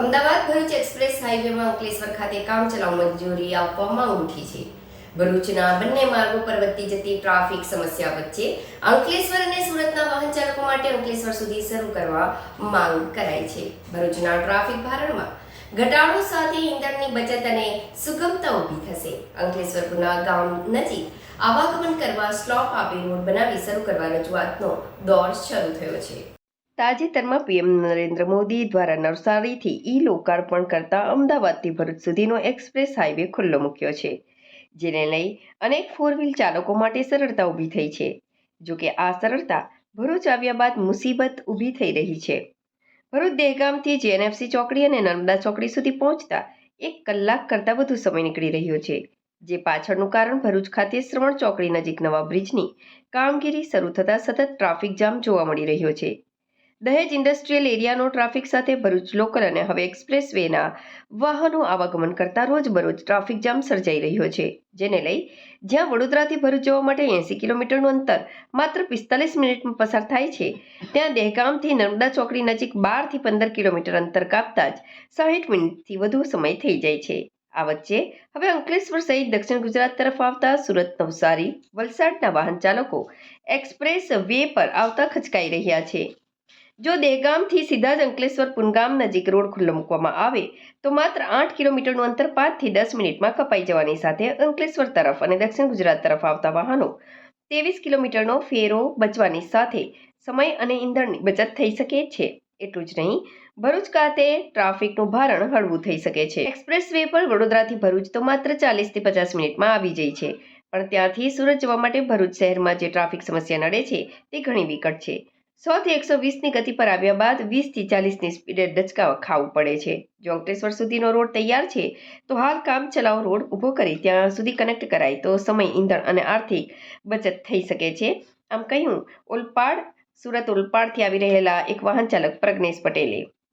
Ahmedabad Bharuch express હાઈવેમાં અંકલેશ્વર ખાતે કામચલાઉ મંજૂરી આપવામાં ઉઠી છે. ભરૂચના બંને માર્ગો પર વધતી જતી ટ્રાફિક સમસ્યા વચ્ચે અંકલેશ્વર અને સુરતના વાહન ચાલકો માટે અંકલેશ્વર સુધી શરૂ કરવા માંગ કરાઈ છે. ભરૂચના ટ્રાફિક ભારણમાં ઘટાડો સાથે ઈંધણની બચત અને સુગમતા ઊભી થશે. અંકલેશ્વરના ગામ નજીક આવાગમન કરવા સ્લોપ આપી રોડ બનાવી શરૂ કરવા રજૂઆતનો દોર શરૂ થયો છે. તાજેતરમાં પીએમ નરેન્દ્ર મોદી દ્વારા નવસારીથી ઈ લોકાર્પણ કરતા અમદાવાદથી ભરૂચ સુધીનો એક્સપ્રેસ હાઈવે ખુલ્લો મૂક્યો છે, જેને લઈ અનેક ફોર વ્હીલ ચાલકો માટે સરળતા ઊભી થઈ છે. જો કે આ સરળતા ભરૂચ આવ્યા બાદ મુસીબત ઊભી થઈ રહી છે. ભરૂચ દહેગામથી જેએનએફસી ચોકડી અને નર્મદા ચોકડી સુધી પહોંચતા એક કલાક કરતાં વધુ સમય નીકળી રહ્યો છે, જે પાછળનું કારણ ભરૂચ ખાતે શ્રવણ ચોકડી નજીક નવા બ્રિજની કામગીરી શરૂ થતાં સતત ટ્રાફિક જામ જોવા મળી રહ્યો છે. દહેજ ઇન્ડસ્ટ્રીયલ એરિયાનો ટ્રાફિક સાથે ભરૂચ લોકલ અને હવે એક્સપ્રેસ વેના વાહનો આવાગમન કરતા રોજબરોજ ટ્રાફિક જામ સર્જાઈ રહ્યો છે, જેને લઈ જ્યાં વડોદરાથી ભરૂચ જવા માટે એંસી કિલોમીટરનું અંતર માત્ર પિસ્તાલીસ મિનિટમાં પસાર થાય છે, ત્યાં દહેગામથી નર્મદા ચોકડી નજીક બારથી પંદર કિલોમીટર અંતર કાપતા જ સાહીઠ મિનિટથી વધુ સમય થઈ જાય છે. આ વચ્ચે હવે અંકલેશ્વર સહિત દક્ષિણ ગુજરાત તરફ આવતા સુરત, નવસારી વલસાડના વાહન ચાલકો એક્સપ્રેસ વે પર આવતા ખચકાઈ રહ્યા છે. જો દહેગામથી સીધા જ અંકલેશ્વર પુનગામ નજીક રોડ ખુલ્લો મૂકવામાં આવે, તો માત્ર આઠ કિલોમીટરનું અંતર પાંચથી દસ મિનિટમાં કપાઈ જવાની સાથે અંકલેશ્વર તરફ અને દક્ષિણ ગુજરાત તરફ આવતા વાહનો ત્રેવીસ કિલોમીટરનો ફેરો બચવાની સાથે સમય અને ઈંધણની બચત થઈ શકે છે. એટલું જ નહીં, ભરૂચ ખાતે ટ્રાફિકનું ભારણ હળવું થઈ શકે છે. એક્સપ્રેસ વે પર વડોદરાથી ભરૂચ તો માત્ર ચાલીસથી પચાસ મિનિટમાં આવી જાય છે, પણ ત્યાંથી સુરત જવા માટે ભરૂચ શહેરમાં જે ટ્રાફિક સમસ્યા નડે છે, તે ઘણી વિકટ છે. સોથી એકસો વીસની ગતિ પર આવ્યા બાદ વીસથી ચાલીસની સ્પીડે ડચકા ખાવું પડે છે. જો અંકલેશ્વર સુધીનો રોડ તૈયાર છે, તો હાલ કામ ચલાવ રોડ ઊભો કરી ત્યાં સુધી કનેક્ટ કરાય તો સમય ઈંધણ અને આર્થિક બચત થઈ શકે છે. આમ કહ્યું, ઓલપાડ, સુરત ઓલપાડથી આવી રહેલા એક વાહન ચાલક પ્રજ્ઞેશ પટેલે.